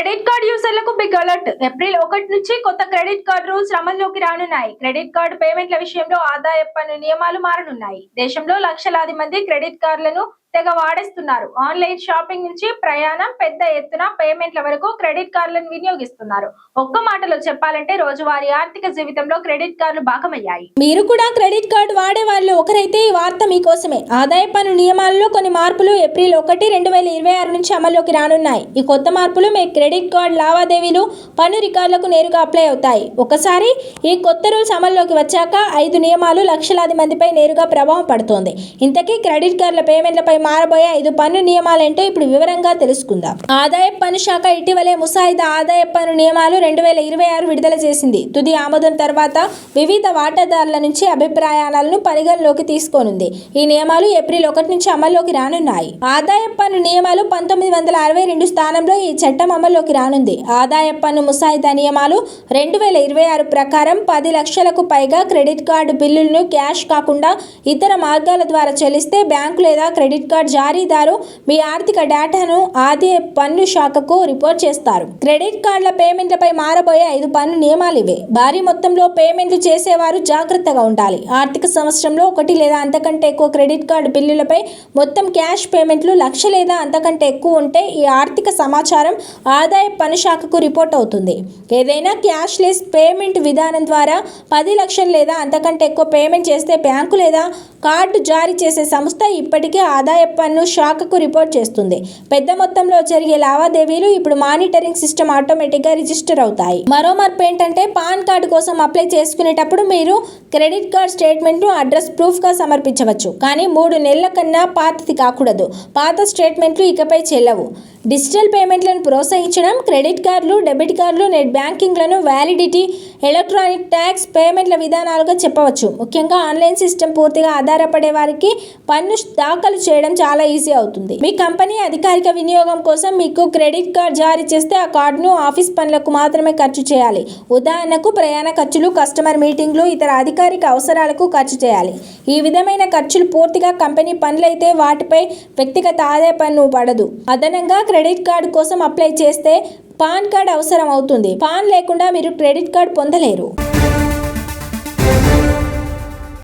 Credit card యూజర్లకు big alert. April ఒకటి నుంచి కొత్త క్రెడిట్ కార్డ్ రూల్స్ అమల్లోకి రానున్నాయి. క్రెడిట్ కార్డు పేమెంట్ల విషయంలో ఆదాయ పన్ను నియమాలు మారనున్నాయి. దేశంలో లక్షలాది మంది క్రెడిట్ కార్డులను తెగ వాడేస్తున్నారు. ఆన్లైన్ షాపింగ్ నుంచి ప్రయాణం పెద్ద ఎత్తున పేమెంట్ల వరకు క్రెడిట్ కార్డులను వినియోగిస్తున్నారు. ఒక్క మాటలో చెప్పాలంటే రోజువారీ ఆర్థిక జీవితంలో క్రెడిట్ కార్డులు భాగమయ్యాయి. మీరు కూడా క్రెడిట్ కార్డు వాడే వాళ్ళు ఒకరైతే ఈ వార్త మీకోసమే. ఆదాయ పన్ను నియమాల్లో కొన్ని మార్పులు ఏప్రిల్ ఒకటి రెండు వేల ఇరవై ఆరు నుంచి అమల్లోకి రానున్నాయి. ఈ కొత్త మార్పులు మీ క్రెడిట్ కార్డు లావాదేవీలు పన్ను రికార్డులకు నేరుగా అప్లై అవుతాయి. ఒకసారి ఈ కొత్త రూల్స్ అమల్లోకి వచ్చాక ఐదు నియమాలు లక్షలాది మందిపై నేరుగా ప్రభావం పడుతోంది. ఇంతకీ క్రెడిట్ కార్డుల పేమెంట్లపై మారబోయే ఐదు పన్ను నియమాలేంటో ఇప్పుడు వివరంగా తెలుసుకుందాం. ఆదాయ పన్ను శాఖ ఇటీవలే ముసాయిదా ఆదాయ పన్ను నియమాలు రెండు వేల ఇరవై ఆరు విడుదల చేసింది. తుది ఆమోదం తర్వాత వివిధ వాటాదారుల నుంచి అభిప్రాయాలను పరిగణలోకి తీసుకోనుంది. ఈ నియమాలు ఏప్రిల్ ఒకటి నుంచి అమల్లోకి రానున్నాయి. ఆదాయ పన్ను నియమాలు పంతొమ్మిది వందల అరవై రెండు స్థానంలో ఈ చట్టం అమల్లోకి రానుంది. ఆదాయ పన్ను ముసాయిదా నియమాలు రెండు వేల ఇరవై ఆరు ప్రకారం పది లక్షలకు పైగా క్రెడిట్ కార్డు బిల్లులను క్యాష్ కాకుండా ఇతర మార్గాల ద్వారా చెల్లిస్తే బ్యాంకు లేదా క్రెడిట్ కార్డు జారీదారు మీ ఆర్థిక డేటాను ఆదాయ పన్ను శాఖకు రిపోర్ట్ చేస్తారు. క్రెడిట్ కార్డుల పేమెంట్లపై మారబోయే ఐదు పన్ను నియమాలు ఇవే. భారీ మొత్తంలో పేమెంట్లు చేసేవారు జాగ్రత్తగా ఉండాలి. ఆర్థిక సంవత్సరంలో ఒకటి లేదా అంతకంటే ఎక్కువ క్రెడిట్ కార్డు బిల్లులపై మొత్తం క్యాష్ పేమెంట్లు లక్ష లేదా అంతకంటే ఎక్కువ ఉంటే ఈ ఆర్థిక సమాచారం ఆదాయ పన్ను శాఖకు రిపోర్ట్ అవుతుంది. ఏదైనా క్యాష్లెస్ పేమెంట్ విధానం ద్వారా పది లక్షలు లేదా అంతకంటే ఎక్కువ పేమెంట్ చేస్తే బ్యాంకు లేదా కార్డు జారీ చేసే సంస్థ ఇప్పటికే ఆదాయ పన్ను శాఖకు రిపోర్ట్ చేస్తుంది. పెద్ద మొత్తంలో జరిగే లావాదేవీలు ఇప్పుడు మానిటరింగ్ సిస్టమ్ ఆటోమేటిక్గా రిజిస్టర్ అవుతాయి. మరో మార్పు ఏంటంటే పాన్ కార్డు కోసం అప్లై చేసుకునేటప్పుడు మీరు క్రెడిట్ కార్డ్ స్టేట్మెంట్ను అడ్రస్ ప్రూఫ్గా సమర్పించవచ్చు. కానీ మూడు నెలల కన్నా పాతది కాకూడదు. పాత స్టేట్మెంట్లు ఇకపై చెల్లవు. డిజిటల్ పేమెంట్లను ప్రోత్సహించడం క్రెడిట్ కార్డులు డెబిట్ కార్డులు నెట్ బ్యాంకింగ్లను వ్యాలిడిటీ ఎలక్ట్రానిక్ ట్యాక్స్ పేమెంట్ల విధానాలుగా చెప్పవచ్చు. ముఖ్యంగా ఆన్లైన్ సిస్టమ్ పూర్తిగా ఆధారపడే వారికి పన్ను దాఖలు చేయడం చాలా ఈజీ అవుతుంది. మీ కంపెనీ అధికారిక వినియోగం కోసం మీకు క్రెడిట్ కార్డ్ జారీ చేస్తే ఆ కార్డును ఆఫీస్ పనులకు మాత్రమే ఖర్చు చేయాలి. ఉదాహరణకు ప్రయాణ ఖర్చులు కస్టమర్ మీటింగ్లు ఇతర అధికారిక అవసరాలకు ఖర్చు చేయాలి. ఈ విధమైన ఖర్చులు పూర్తిగా కంపెనీ పనులైతే వాటిపై వ్యక్తిగత ఆదాయ పన్ను పడదు. అదనంగా క్రెడిట్ కార్డు కోసం అప్లై చేస్తే పాన్ కార్డ్ అవసరం అవుతుంది పాన్ లేకుండా మీరు క్రెడిట్ కార్డ్ పొందలేరు.